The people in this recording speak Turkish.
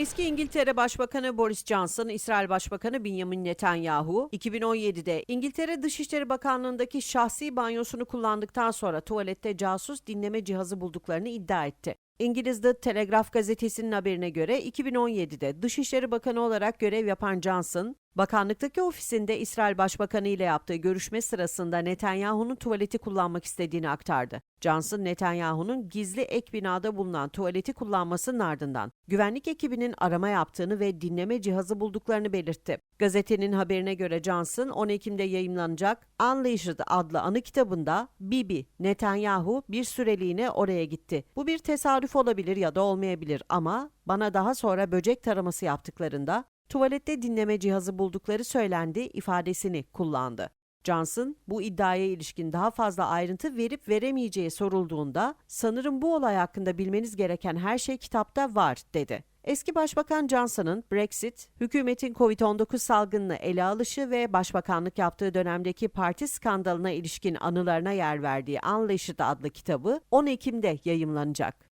Eski İngiltere Başbakanı Boris Johnson, İsrail Başbakanı Benjamin Netanyahu, 2017'de İngiltere Dışişleri Bakanlığı'ndaki şahsi banyosunu kullandıktan sonra tuvalette casus dinleme cihazı bulduklarını iddia etti. İngiliz The Telegraph gazetesinin haberine göre 2017'de Dışişleri Bakanı olarak görev yapan Johnson, bakanlıktaki ofisinde İsrail Başbakanı ile yaptığı görüşme sırasında Netanyahu'nun tuvaleti kullanmak istediğini aktardı. Johnson, Netanyahu'nun gizli ek binada bulunan tuvaleti kullanmasının ardından güvenlik ekibinin arama yaptığını ve dinleme cihazı bulduklarını belirtti. Gazetenin haberine göre Johnson, 10 Ekim'de yayımlanacak Unleashed adlı anı kitabında Bibi Netanyahu bir süreliğine oraya gitti. Bu bir tesadüf olabilir ya da olmayabilir ama bana daha sonra böcek taraması yaptıklarında tuvalette dinleme cihazı buldukları söylendi ifadesini kullandı. Johnson bu iddiaya ilişkin daha fazla ayrıntı verip veremeyeceği sorulduğunda sanırım bu olay hakkında bilmeniz gereken her şey kitapta var dedi. Eski Başbakan Johnson'ın Brexit, hükümetin Covid-19 salgınını ele alışı ve başbakanlık yaptığı dönemdeki parti skandalına ilişkin anılarına yer verdiği Unleashed adlı kitabı 10 Ekim'de yayımlanacak.